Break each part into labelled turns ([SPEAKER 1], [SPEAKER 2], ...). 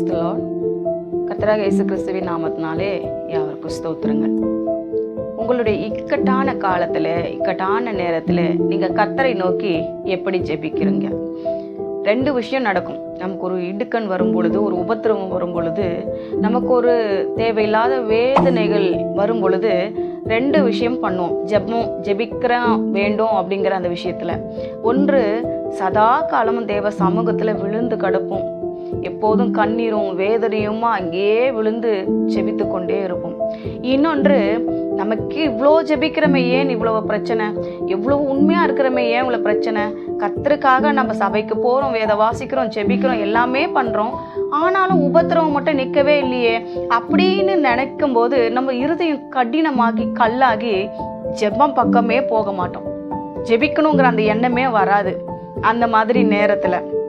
[SPEAKER 1] பிரைஸ்தலோ கத்தராக இயேசு கிறிஸ்துவின் நாமத்தினாலே யாருக்கும் ஸ்தோத்திரங்கள். உங்களுடைய இக்கட்டான காலத்தில் இக்கட்டான நேரத்தில் நீங்கள் கத்தரை நோக்கி எப்படி ஜெபிக்கிறீங்க? ரெண்டு விஷயம் நடக்கும். நமக்கு ஒரு இடுக்கண் வரும் பொழுது ஒரு உபத்திரவம் வரும் பொழுது நமக்கு ஒரு தேவையில்லாத வேதனைகள் வரும் பொழுது ரெண்டு விஷயம் பண்ணுவோம். ஜெபம் ஜெபிக்கிற வேண்டும் அப்படிங்கிற அந்த விஷயத்தில். ஒன்று சதா காலமும் தேவ சமூகத்தில் விழுந்து கிடப்போம். எப்போதும் கண்ணீரும் வேதனையுமா அங்கேயே விழுந்து செபித்து கொண்டே இருப்போம். இன்னொன்று நமக்கு இவ்வளோ ஜெபிக்கிறமே ஏன் இவ்வளவு பிரச்சனை? எவ்வளோ உண்மையாக இருக்கிறமே ஏன் இவ்வளோ பிரச்சனை? கத்தருக்காக நம்ம சபைக்கு போகிறோம் வேத வாசிக்கிறோம் ஜெபிக்கிறோம் எல்லாமே பண்ணுறோம் ஆனாலும் உபத்திரவம் மட்டும் நிற்கவே இல்லையே. அப்படின்னு நினைக்கும் போது நம்ம இருதயம் கடினமாகி கல்லாகி ஜெபம் பக்கமே போக மாட்டோம். ஜெபிக்கணுங்கிற அந்த எண்ணமே வராது. அந்த மாதிரி நேரத்தில்.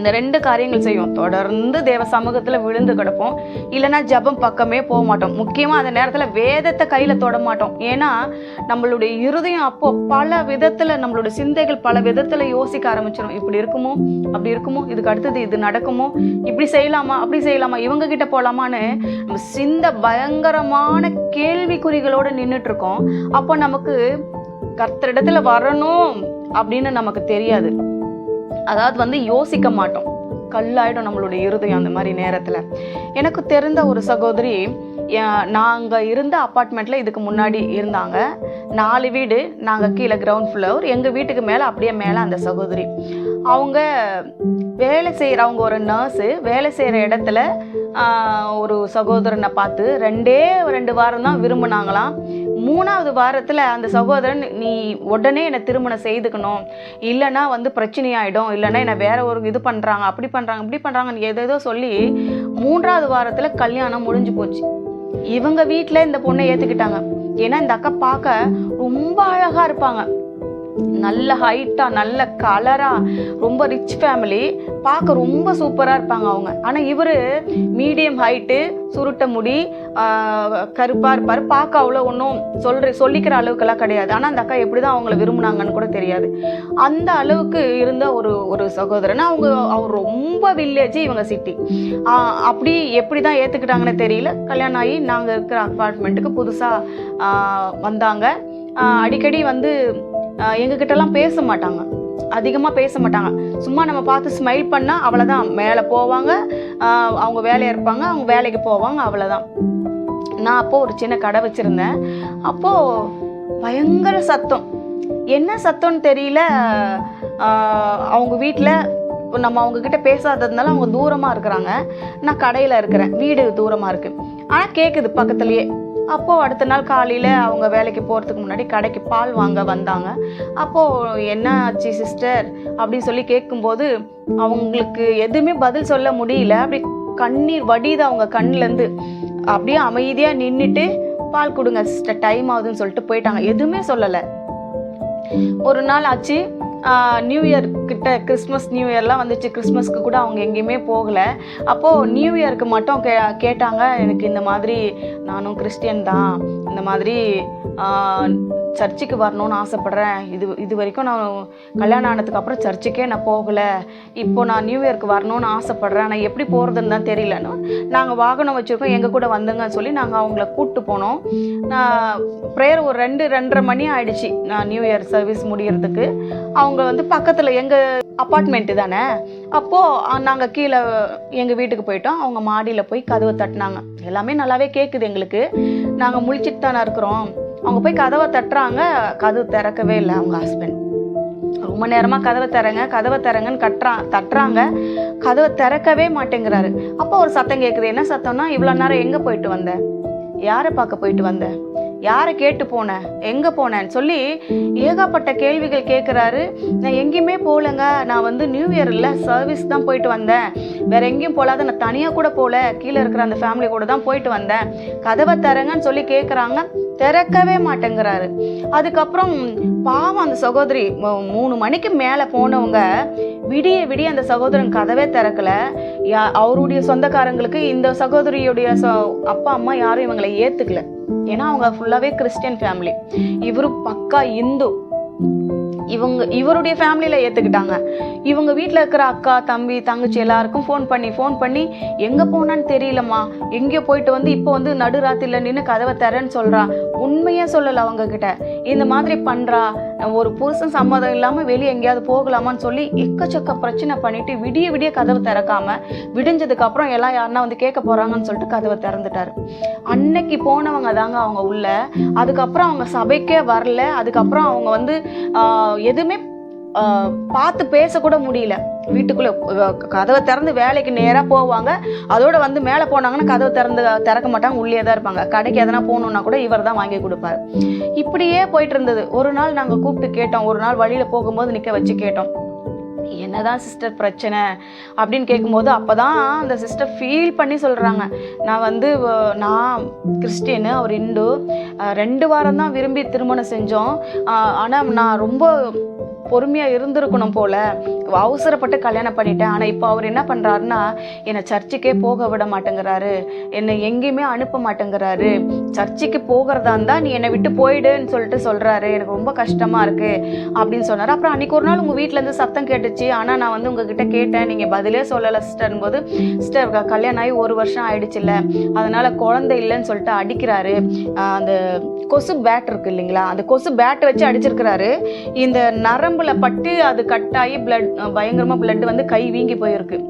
[SPEAKER 1] இந்த ரெண்டு காரியங்கள் செய்வோம். தொடர்ந்து தேவ சமூகத்தில் விழுந்து கிடப்போம். இல்லைன்னா ஜெபம் பக்கமே போக மாட்டோம். முக்கியமாக அந்த நேரத்தில் வேதத்தை கையில் தொட மாட்டோம். ஏன்னா நம்மளுடைய இருதயம் அப்போ பல விதத்தில் நம்மளுடைய சிந்தைகள் பல விதத்தில் யோசிக்க ஆரம்பிச்சிடும் இப்படி இருக்குமோ? அப்படி இருக்குமோ? இதுக்கு அடுத்தது இது நடக்குமோ? இப்படி செய்யலாமா? அப்படி செய்யலாமா? இவங்க கிட்ட போகலாமான்னு நம்ம சிந்த பயங்கரமான கேள்விக்குறிகளோடு நின்றுட்டு இருக்கோம் அப்போ நமக்கு கர்த்தரிடத்துல வரணும் அப்படின்னு நமக்கு தெரியாது. அதாவது வந்து யோசிக்க மாட்டோம். கல்லாயிடும் நம்மளுடைய இருதயம் அந்த மாதிரி நேரத்தில். எனக்கு தெரிந்த ஒரு சகோதரி நாங்கள் இருந்த அப்பார்ட்மெண்ட்டில் இதுக்கு முன்னாடி இருந்தாங்க. நாலு வீடு நாங்கள் கீழே கிரவுண்ட் ஃப்ளோர் எங்கள் வீட்டுக்கு மேலே அப்படியே மேலே அந்த சகோதரி. அவங்க வேலை செய்கிற அவங்க ஒரு நர்ஸு வேலை செய்கிற இடத்துல ஒரு சகோதரனை பார்த்து ரெண்டே ரெண்டு வாரம் தான் விரும்பினாங்களாம். மூணாவது வாரத்தில் அந்த சகோதரன் நீ உடனே என்னை திருமணம் செய்துக்கணும். இல்லைன்னா வந்து பிரச்சனையாயிடும். இல்லைன்னா என்னை வேற ஒரு இது பண்ணுறாங்க அப்படி பண்ணுறாங்க இப்படி பண்ணுறாங்கன்னு ஏதேதோ சொல்லி மூன்றாவது வாரத்தில் கல்யாணம் முடிஞ்சு போச்சு. இவங்க வீட்டில் இந்த பொண்ணை ஏற்றுக்கிட்டாங்க ஏன்னா இந்த அக்கா பார்க்க ரொம்ப அழகாக இருப்பாங்க. நல்ல ஹைட்டாக நல்ல கலராக ரொம்ப ரிச் ஃபேமிலி பார்க்க ரொம்ப சூப்பராக இருப்பாங்க அவங்க. ஆனால் இவர் மீடியம் ஹைட்டு சுருட்ட முடி கருப்பாக இருப்பார். பார்க்க அவ்வளோ ஒன்றும் சொல்கிற சொல்லிக்கிற அளவுக்கெல்லாம் கிடையாது. ஆனால் அந்த அக்கா எப்படி தான் அவங்கள விரும்புனாங்கன்னு கூட தெரியாது. அந்த அளவுக்கு இருந்த ஒரு ஒரு சகோதரன். அவங்க அவர் ரொம்ப வில்லேஜ் இவங்க சிட்டி அப்படி எப்படி தான் ஏற்றுக்கிட்டாங்கன்னு தெரியல. கல்யாணம் ஆகி நாங்கள் இருக்கிற அப்பார்ட்மெண்ட்டுக்கு புதுசாக வந்தாங்க. அடிக்கடி வந்து எங்ககிட்டலாம் பேச மாட்டாங்க அதிகமாக பேச மாட்டாங்க சும்மா நம்ம பார்த்து ஸ்மைல் பண்ணால் அவ்வளோதான் மேலே போவாங்க அவங்க வேலையாக இருப்பாங்க அவங்க வேலைக்கு போவாங்க அவ்வளோதான் நான் அப்போது ஒரு சின்ன கடை வச்சுருந்தேன். அப்போது பயங்கர சத்தம். என்ன சத்தம்னு தெரியல. அவங்க வீட்டில் நம்ம அவங்கக்கிட்ட பேசாததுனால அவங்க தூரமாக இருக்கிறாங்க. நான் கடையில் இருக்கிறேன். வீடு தூரமாக இருக்குது ஆனால் கேட்குது பக்கத்துலேயே. அப்போது அடுத்த நாள் காலையில் அவங்க வேலைக்கு போகிறதுக்கு முன்னாடி கடைக்கு பால் வாங்க வந்தாங்க. அப்போது என்ன ஆச்சு சிஸ்டர் அப்படின்னு சொல்லி கேட்கும்போது அவங்களுக்கு எதுவுமே பதில் சொல்ல முடியல. அப்படி கண்ணீர் வடியுது அவங்க கண்ணுலேருந்து. அப்படியே அமைதியாக நின்றுட்டு பால் கொடுங்க சிஸ்டர் டைம் ஆகுதுன்னு சொல்லிட்டு போயிட்டாங்க. எதுவுமே சொல்லலை. ஒரு நாள் ஆச்சு. நியூ இயர் கிட்ட கிறிஸ்மஸ் நியூ இயர்லாம் வந்துச்சு. கிறிஸ்மஸ்க்கு கூட அவங்க எங்கேயுமே போகலை. அப்போது நியூ இயருக்கு மட்டும் கே கேட்டாங்க. எனக்கு இந்த மாதிரி நானும் கிறிஸ்டியன் தான். இந்த மாதிரி சர்ச்சுக்கு வரணும்னு ஆசைப்பட்றேன். இது இது வரைக்கும் நான் கல்யாணம் ஆனதுக்கு அப்புறம் சர்ச்சுக்கே நான் போகலை. இப்போ நான் நியூ இயர்க்கு வரணும்னு ஆசைப்பட்றேன். நான் எப்படி போகிறதுன்னு தான் தெரியலன்னு நாங்கள் வாகனம் வச்சுருக்கோம். எங்கள் கூட வந்துங்கன்னு சொல்லி நாங்கள் அவங்கள கூப்பிட்டு போனோம். நான் ப்ரேயர் ஒரு ரெண்டு ரெண்டரை மணி ஆயிடுச்சு. நான் நியூ இயர் சர்வீஸ் முடிகிறதுக்கு அவங்க வந்து பக்கத்தில் எங்கள் அப்பார்ட்மெண்ட்டு தானே? அப்போது நாங்கள் கீழே எங்கள் வீட்டுக்கு போயிட்டோம். அவங்க மாடியில் போய் கதவை தட்டினாங்க. எல்லாமே நல்லாவே கேட்குது எங்களுக்கு. நாங்கள் முழிச்சிட்டு தானே இருக்கிறோம். அவங்க போய் கதவை தட்டுறாங்க. கதவு திறக்கவே இல்லை அவங்க ஹஸ்பண்ட் ரொம்ப நேரமாக கதவை தரங்க கதவை தரங்கன்னு கட்டுறா தட்டுறாங்க. கதவை திறக்கவே மாட்டேங்கிறாரு. அப்போ ஒரு சத்தம் கேட்குது என்ன சத்தம்னா இவ்வளோ நேரம் எங்கே போயிட்டு வந்த? யாரை பார்க்க போயிட்டு வந்த? யாரை கேட்டு போனேன் எங்கே போனேன்னு சொல்லி ஏகப்பட்ட கேள்விகள் கேட்குறாரு நான் எங்கேயுமே போகலங்க. நான் வந்து நியூ இயரில் சர்வீஸ் தான் போயிட்டு வந்தேன். வேற எங்கேயும் போகலாத நான் தனியாக கூட போகல. கீழே இருக்கிற அந்த ஃபேமிலி கூட தான் போயிட்டு வந்தேன். கதவை திறங்கன்னு சொல்லி கேட்குறாங்க திறக்கவே மாட்டேங்கிறாரு. அதுக்கப்புறம் பாவம் அந்த சகோதரி மூணு மணிக்கு மேலே போனவங்க விடிய விடிய அந்த சகோதரன் கதவே திறக்கல. யா அவருடைய சொந்தக்காரங்களுக்கு இந்த சகோதரியுடைய அப்பா அம்மா யாரும் இவங்களை ஏற்றுக்கல ஏன்னா அவங்க ஃபுல்லாகவே கிறிஸ்டியன் ஃபேமிலி இவரு பக்கா இந்து. இவங்க இவருடைய ஃபேமிலியில் ஏற்றுக்கிட்டாங்க இவங்க வீட்டில் இருக்கிற அக்கா தம்பி தங்கச்சி எல்லாருக்கும் ஃபோன் பண்ணி ஃபோன் பண்ணி எங்கே போனான்னு தெரியலம்மா. எங்கேயோ போயிட்டு வந்து இப்போ வந்து நடுராத்திரில நின்று கதவை தரேன்னு சொல்கிறா உண்மையே சொல்லலை அவங்க கிட்ட இந்த மாதிரி பண்ணுறா ஒரு புருஷன் சம்மதம் இல்லாமல் வெளியே எங்கேயாவது போகலாமான்னு சொல்லி எக்கச்சக்க பிரச்சனை பண்ணிட்டு விடிய விடிய கதவை திறக்காம விடிஞ்சதுக்கப்புறம் எல்லாம் யாருன்னா வந்து கேட்க போகிறாங்கன்னு சொல்லிட்டு கதவை திறந்துட்டாரு. அன்னைக்கு போனவங்க தாங்க அவங்க உள்ள. அதுக்கப்புறம் அவங்க சபைக்கே வரல. அதுக்கப்புறம் அவங்க வந்து எதுவுமே பார்த்து பேசக்கூட முடியல. வீட்டுக்குள்ளே கதவை திறந்து வேலைக்கு நேராக போவாங்க. அதோட வந்து மேலே போனாங்கன்னா கதவை திறந்து திறக்க மாட்டாங்க. உள்ளே தான் இருப்பாங்க. கடைக்கு எதனா போகணுன்னா கூட இவர் தான் வாங்கி கொடுப்பாரு. இப்படியே போயிட்டு இருந்தது. ஒரு நாள் நாங்கள் கூப்பிட்டு கேட்டோம். ஒரு நாள் வழியில் போகும்போது நிற்க வச்சு கேட்டோம். என்னதான் சிஸ்டர் பிரச்சனை அப்படின்னு கேட்கும்போது அப்போ தான் அந்த சிஸ்டர் ஃபீல் பண்ணி சொல்கிறாங்க நான் வந்து நான் கிறிஸ்டின்னு அவர் இந்து. ரெண்டு வாரம் தான் விரும்பி திருமணம் செஞ்சோம். ஆனால் நான் ரொம்ப பொறுமையாக இருந்திருக்கணும் போல. அவசரப்பட்டு கல்யாணம் பண்ணிட்டேன். ஆனால் இப்போ அவர் என்ன பண்ணுறாருன்னா என்னை சர்ச்சுக்கே போக விட மாட்டேங்கிறாரு. என்னை எங்கேயுமே அனுப்ப மாட்டேங்கிறாரு. சர்ச்சுக்கு போகிறதா இருந்தால் நீ என்னை விட்டு போயிடுன்னு சொல்லிட்டு சொல்கிறாரு எனக்கு ரொம்ப கஷ்டமாக இருக்குது அப்படின்னு சொன்னார். அப்புறம் அன்றைக்கி ஒரு நாள் உங்கள் வீட்டிலேருந்து சத்தம் கேட்டுச்சு. ஆனால் நான் வந்து உங்ககிட்ட கேட்டேன். நீங்கள் பதிலே சொல்லலை சிஸ்டர்னு போது சிஸ்டர் கல்யாணம் ஆகி ஒரு வருஷம் ஆயிடுச்சுல்ல அதனால் குழந்தை இல்லைன்னு சொல்லிட்டு அடிக்கிறாரு. அந்த கொசு பேட் இருக்கு இல்லைங்களா? அந்த கொசு பேட் வச்சு அடிச்சிருக்கிறாரு. இந்த நரம்புல பட்டு அது கட்டாகி பிளட் பயங்கரமாக பிளட் வந்து கை வீங்கி போயிருக்கு.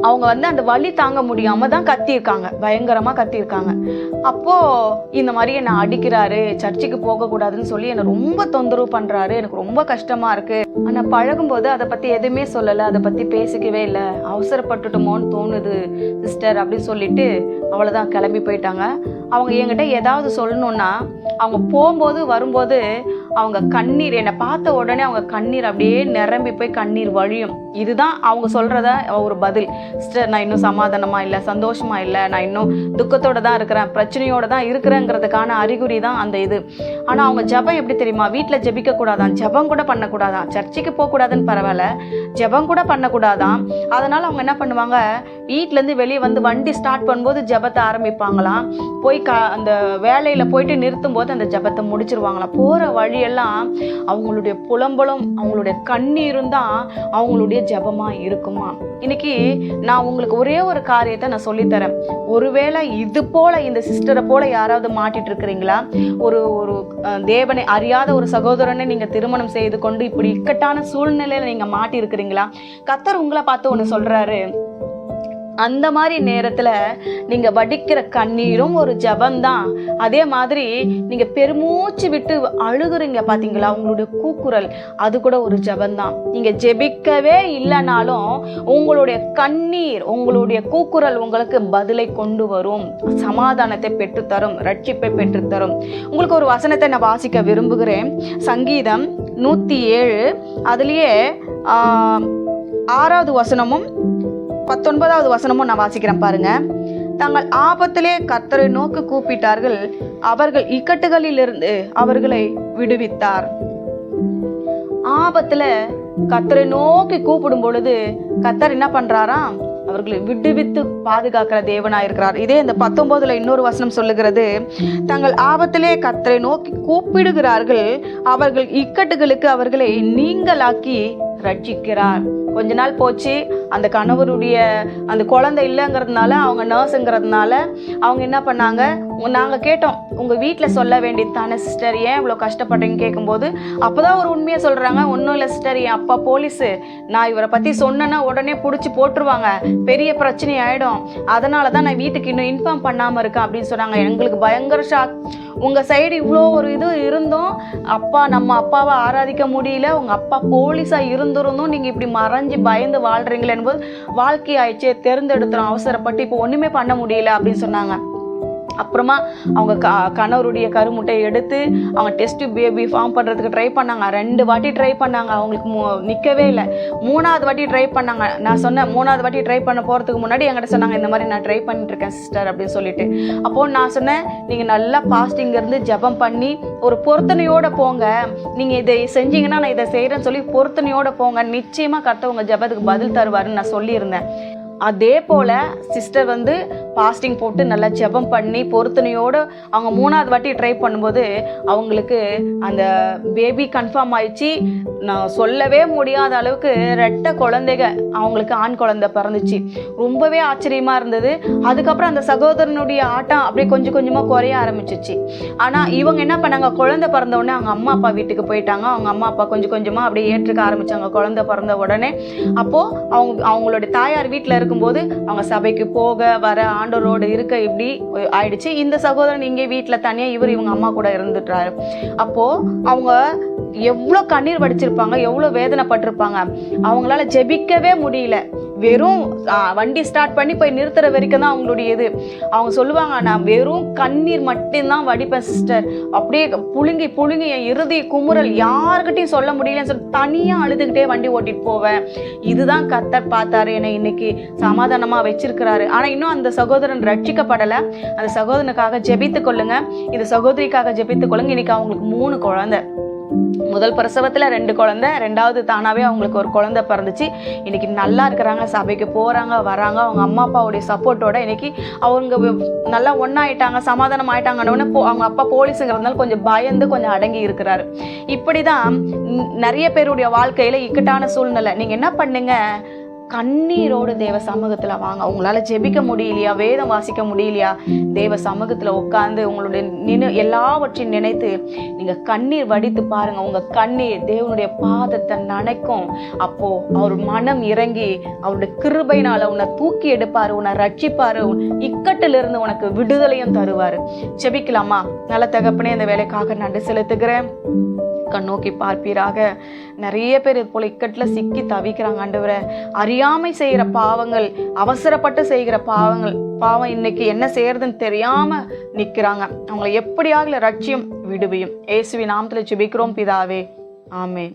[SPEAKER 1] அவங்க வந்து அந்த வலி தாங்க முடியாம தான் கத்தியிருக்காங்க. பயங்கரமா கத்தியிருக்காங்க. அப்போ இந்த மாதிரி என்னை அடிக்கிறாரு சர்ச்சுக்கு போக கூடாதுன்னு சொல்லி என்னை ரொம்ப தொந்தரவு பண்றாரு. எனக்கு ரொம்ப கஷ்டமா இருக்கு. ஆனா பழகும்போது அதை பத்தி எதுவுமே சொல்லல. அதை பத்தி பேசிக்கவே இல்லை. அவசரப்பட்டுட்டோமோன்னு தோணுது சிஸ்டர் அப்படின்னு சொல்லிட்டு அவ்வளவுதான் கிளம்பி போயிட்டாங்க. அவங்க என்கிட்ட ஏதாவது சொல்லணும்னா அவங்க போகும்போது வரும்போது அவங்க கண்ணீர் என்னை பார்த்த உடனே அவங்க கண்ணீர் அப்படியே நிரம்பி போய் கண்ணீர் வழியும். இதுதான் அவங்க சொல்கிறத ஒரு பதில். சிஸ்டர் நான் இன்னும் சமாதானமாக இல்லை சந்தோஷமாக இல்லை நான் இன்னும் துக்கத்தோட தான் இருக்கிறேன் பிரச்சனையோடு தான் இருக்கிறேங்கிறதுக்கான அறிகுறி தான் அந்த இது. ஆனால் அவங்க ஜெபம் எப்படி தெரியுமா? வீட்டில் ஜபிக்கக்கூடாதான் ஜபம் ஜெபம் கூட பண்ணக்கூடாதான் சர்ச்சைக்கு போகக்கூடாதுன்னு பரவாயில்ல ஜெபம் கூட பண்ணக்கூடாதான். அதனால் அவங்க என்ன பண்ணுவாங்க? வீட்டிலேருந்து வெளியே வந்து வண்டி ஸ்டார்ட் பண்ணும்போது ஜெபத்தை ஆரம்பிப்பாங்களாம். போய் க அந்த வேலையில் போயிட்டு நிறுத்தும் போது அந்த ஜெபத்தை முடிச்சிருவாங்களாம். போகிற வழியெல்லாம் அவங்களுடைய புலம்பலும் அவங்களுடைய கண்ணீரும் தான் அவங்களுடைய ஜபமா இருக்குமா? இன்னைக்கு நான் உங்களுக்கு ஒரே ஒரு காரியத்தை நான் சொல்லித்தரேன். ஒருவேளை இது போல இந்த சிஸ்டரை போல யாராவது மாட்டிட்டு இருக்கிறீங்களா ஒரு ஒரு தேவனை அறியாத ஒரு சகோதரனை நீங்க திருமணம் செய்து கொண்டு இப்படி இக்கட்டான சூழ்நிலையில நீங்க மாட்டி இருக்கிறீங்களா கத்தர் உங்களை பார்த்து ஒன்று சொல்றாரு. அந்த மாதிரி நேரத்தில் நீங்கள் வடிக்கிற கண்ணீரும் ஒரு ஜபம்தான். அதே மாதிரி நீங்கள் பெருமூச்சு விட்டு அழுகுறீங்க பார்த்தீங்களா உங்களுடைய கூக்குரல் அது கூட ஒரு ஜபம்தான். நீங்கள் ஜெபிக்கவே இல்லைனாலும் உங்களுடைய கண்ணீர் உங்களுடைய கூக்குரல் உங்களுக்கு பதிலை கொண்டு வரும். சமாதானத்தை பெற்றுத்தரும் ரட்சிப்பை பெற்றுத்தரும். உங்களுக்கு ஒரு வசனத்தை நான் வாசிக்க விரும்புகிறேன். சங்கீதம் நூற்றி ஏழு. அதுலேயே ஆறாவது வசனமும் பத்தொன்பதாவது வசனமும் நான் வாசிக்கிறேன் பாருங்க. தங்கள் ஆபத்திலே கர்த்தரை நோக்கி கூப்பிட்டார்கள். அவர்கள் இக்கட்டுகளிலிருந்து அவர்களை விடுவித்தார். ஆபத்துல கத்தரை நோக்கி கூப்பிடும் பொழுது கத்தர் என்ன பண்றாராம் அவர்களை விடுவித்து பாதுகாக்கிற தேவனாயிருக்கிறார் இதே இந்த பத்தொன்பதுல இன்னொரு வசனம் சொல்லுகிறது. தங்கள் ஆபத்திலே கத்தரை நோக்கி கூப்பிடுகிறார்கள். அவர்கள் இக்கட்டுகளுக்கு அவர்களை நீங்களாக்கி ரட்சிக்கிறார். கொஞ்ச நாள் போச்சு அந்த கணவருடைய அந்த குழந்தை இல்லைங்கிறதுனால அவங்க நர்ஸுங்கிறதுனால அவங்க என்ன பண்ணாங்க? நாங்கள் கேட்டோம் உங்கள் வீட்டில் சொல்ல வேண்டியது தானே சிஸ்டர் ஏன் இவ்வளோ கஷ்டப்படுறீங்க கேட்கும்போது அப்போ தான் ஒரு உண்மையை சொல்கிறாங்க ஒன்றும் இல்லை சிஸ்டர் என் அப்பா போலீஸு. நான் இவரை பற்றி சொன்னேன்னா உடனே பிடிச்சி போட்டுருவாங்க. பெரிய பிரச்சனை ஆகிடும் அதனால தான் நான் வீட்டுக்கு இன்னும் இன்ஃபார்ம் பண்ணாமல் இருக்கேன் அப்படின்னு சொன்னாங்க. எங்களுக்கு பயங்கர ஷாக் உங்கள் சைடு இவ்வளோ ஒரு இது இருந்தும் அப்பா நம்ம அப்பாவை ஆராதிக்க முடியல உங்கள் அப்பா போலீஸாக இருந்திருந்தும் நீங்கள் இப்படி மறைஞ்சு பயந்து வாழ்கிறீங்களே என்பது வாழ்க்கை ஆயிடுச்சு தேர்ந்தெடுத்துறோம் அவசரப்பட்டு இப்போ ஒன்றுமே பண்ண முடியல அப்படின்னு சொன்னாங்க. அப்புறமா அவங்க க கணவருடைய கருமுட்டையை எடுத்து அவங்க டெஸ்ட் பேபி ஃபார்ம் பண்ணுறதுக்கு ட்ரை பண்ணாங்க. ரெண்டு வாட்டி ட்ரை பண்ணாங்க. அவங்களுக்கு மூ நிற்கவே இல்லை. மூணாவது வாட்டி ட்ரை பண்ணாங்க. நான் சொன்னேன் மூணாவது வாட்டி ட்ரை பண்ண போகிறதுக்கு முன்னாடி என்கிட்ட சொன்னாங்க இந்த மாதிரி நான் ட்ரை பண்ணிட்டுருக்கேன் சிஸ்டர் அப்படின்னு சொல்லிட்டு. அப்போது நான் சொன்னேன் நீங்கள் நல்லா பாஸ்டிங் இருந்து ஜெபம் பண்ணி ஒரு பொருத்தனையோடு போங்க. நீங்கள் இதை செஞ்சீங்கன்னா நான் இதை செய்கிறேன்னு சொல்லி பொருத்தனையோடு போங்க. நிச்சயமாக கர்த்தவங்க ஜபத்துக்கு ஜெபத்துக்கு பதில் தருவாருன்னு நான் சொல்லியிருந்தேன். அதே போல் சிஸ்டர் வந்து பாஸ்டிங் போட்டு நல்லா ஜெபம் பண்ணி பொருத்தனையோடு அவங்க மூணாவது வாட்டி ட்ரை பண்ணும்போது அவங்களுக்கு அந்த பேபி கன்ஃபார்ம் ஆயிடுச்சு. நான் சொல்லவே முடியாத அளவுக்கு ரெட்டை குழந்தைக அவங்களுக்கு ஆண் குழந்தை பிறந்துச்சு. ரொம்பவே ஆச்சரியமாக இருந்தது. அதுக்கப்புறம் அந்த சகோதரனுடைய ஆட்டம் அப்படியே கொஞ்சம் கொஞ்சமாக குறைய ஆரம்பிச்சிச்சு. ஆனால் இவங்க என்ன பண்ணாங்க? குழந்தை பிறந்த உடனே அவங்க அம்மா அப்பா வீட்டுக்கு போயிட்டாங்க. அவங்க அம்மா அப்பா கொஞ்சம் கொஞ்சமாக அப்படியே ஏற்றுக்க ஆரம்பித்தாங்க குழந்தை பிறந்த உடனே. அப்போது அவங்க அவங்களுடைய தாயார் வீட்டில் இருக்கும்போது அவங்க சபைக்கு போக வர ஆண்டவரோடு இருக்க இப்படி ஆயிடுச்சு. இந்த சகோதரன் இங்கே வீட்டில் தனியாக இவர் இவங்க அம்மா கூட இருந்துட்டாரு. அப்போது அவங்க எவ்வளோ கண்ணீர் வடிச்சிருப்பாங்க எவ்வளோ வேதனைப்பட்டிருப்பாங்க. அவங்களால ஜெபிக்கவே முடியல. வெறும் வண்டி ஸ்டார்ட் பண்ணி போய் நிறுத்துற வரைக்கும் தான் அவங்களுடைய இது. அவங்க சொல்லுவாங்க நான் வெறும் கண்ணீர் மட்டும்தான் வடிப்பேன் சிஸ்டர் அப்படியே புழுங்கி புழுங்கி என் இறுதி குமுறல் யாருக்கிட்டையும் சொல்ல முடியலன்னு சொல்லி தனியாக அழுதுகிட்டே வண்டி ஓட்டிட்டு போவேன். இதுதான் கத்தர் பார்த்தாரு என்னை இன்னைக்கு சமாதானமாக வச்சிருக்கிறாரு. ஆனால் இன்னும் அந்த சகோதரன் ரட்சிக்கப்படலை. அந்த சகோதரனுக்காக ஜெபித்து கொள்ளுங்க. இந்த சகோதரிக்காக ஜெபித்து கொள்ளுங்க. இன்னைக்கு அவங்களுக்கு மூணு குழந்தை. முதல் பிரசவத்தில் ரெண்டு குழந்தை ரெண்டாவது தானாகவே அவங்களுக்கு ஒரு குழந்தை பிறந்துச்சு. இன்னைக்கு நல்லா இருக்கிறாங்க சபைக்கு போகிறாங்க வராங்க. அவங்க அம்மா அப்பாவுடைய சப்போர்ட்டோட இன்னைக்கு அவங்க நல்லா ஒன்றாயிட்டாங்க சமாதானம் ஆயிட்டாங்கன்னு போ அவங்க அப்பா போலீஸுங்கிறதுனால கொஞ்சம் பயந்து கொஞ்சம் அடங்கி இருக்கிறாரு. இப்படி தான் நிறைய பேருடைய வாழ்க்கையில் இக்கட்டான சூழ்நிலை. நீங்கள் என்ன பண்ணுங்க? கண்ணீரோடு தேவ சமூகத்தில் வாங்க. உங்களால் ஜெபிக்க முடியலையா? வேதம் வாசிக்க முடியலையா? தேவ சமூகத்தில் உட்காந்து உங்களுடைய நினை எல்லாவற்றையும் நினைத்து நீங்கள் கண்ணீர் வடித்து பாருங்கள் உங்கள் கண்ணீர் தேவனுடைய பாதத்தை நனைக்கும். அப்போது அவர் மனம் இறங்கி அவருடைய கிருபையினால் உன்னை தூக்கி எடுப்பார் உன்னை ரட்சிப்பார். உன் இக்கட்டிலிருந்து உனக்கு விடுதலையும் தருவார். ஜெபிக்கலாமா? நல்ல தகப்பனே இந்த வேலைக்காக நன்றி செலுத்துகிறேன். கண்ணோக்கி பார்ப்பீராக. நிறைய பேர் இது இக்கட்டில் சிக்கி தவிக்கிறாங்க ஆண்டவரை. அறியாமை செய்கிற பாவங்கள் அவசரப்பட்டு செய்கிற பாவங்கள் பாவம் இன்னைக்கு என்ன செய்யறதுன்னு தெரியாமல் நிற்கிறாங்க அவங்கள எப்படியாக ரட்சியம் விடுவியும். ஏசுவி நாமத்தில் ஜெபிக்கிறோம் பிதாவே. ஆமேன்.